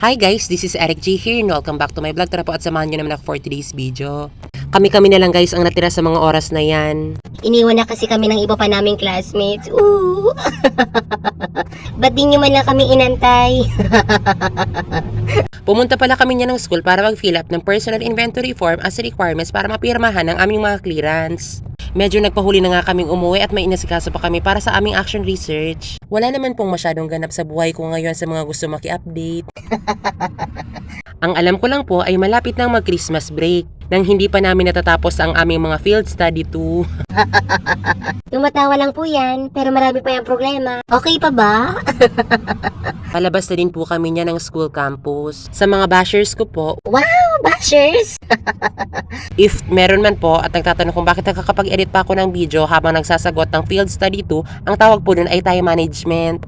Hi guys, this is Eric G here and welcome back to my vlog. Tara po at samahan nyo naman ako for today's video. Kami-kami na lang guys ang natira sa mga oras na yan. Iniwan na kasi kami ng iba pa naming classmates. Ooh! Ba't di nyo man lang kami inantay? Pumunta pala kami niya ng school para mag-fill up ng personal inventory form as requirements para mapirmahan ang aming mga clearance. Medyo nagpahuli na nga kaming umuwi at may inasikaso pa kami para sa aming action research. Wala naman pong masyadong ganap sa buhay ko ngayon sa mga gusto maki-update. ang alam ko lang po ay malapit nang mag-Christmas break nang hindi pa namin natatapos ang aming mga field study 2. Tumatawa lang po yan, pero marami pa yung problema. Okay pa ba? Palabas na din po kami niya ng school campus. Sa mga bashers ko po, Wow, bashers! if meron man po at nagtatanong kung bakit nakakapag-edit pa ako ng video habang nagsasagot ng field study 2, ang tawag po dun ay time management.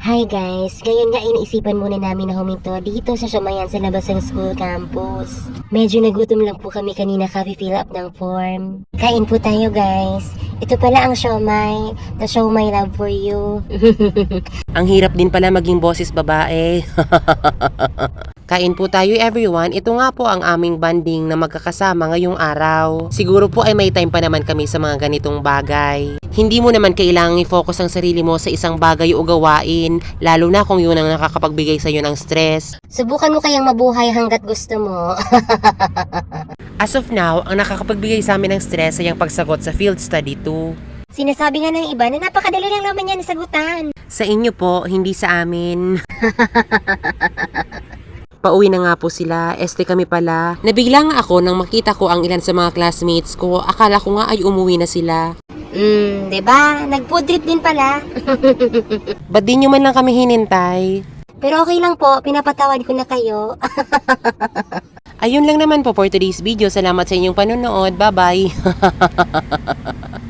Hi guys, ngayon nga iniisipan muna namin na huminto dito sa Shumayan sa labas ng school campus. Medyo nagutom lang po kami kanina ka-fill up ng form. Kain po tayo guys. Ito pala ang siomay. The show my love for you. ang hirap din pala maging boses babae. Kain po tayo everyone. Ito nga po ang aming banding na magkakasama ngayong araw. Siguro po ay may time pa naman kami sa mga ganitong bagay. Hindi mo naman kailangang i-focus ang sarili mo sa isang bagay o gawain, lalo na kung yun ang nakakapagbigay sa iyo ng stress. Subukan mo kayang mabuhay hanggat gusto mo. As of now, ang nakakapagbigay sa amin ng stress ay ang pagsagot sa field study 2. Sinasabi nga ng iba na napakadali lang naman yan sagutan. Sa inyo po, hindi sa amin. Pauwi na nga po sila, este kami pala. Nabigla nga ako nang makita ko ang ilan sa mga classmates ko. Akala ko nga ay umuwi na sila. Hmm, 'di ba? Nag-food trip din pala. Ba't di nyo man lang kami hinintay? Pero okay lang po, pinapatawad ko na kayo. Ayun lang naman po for today's video. Salamat sa inyong panonood. Bye-bye!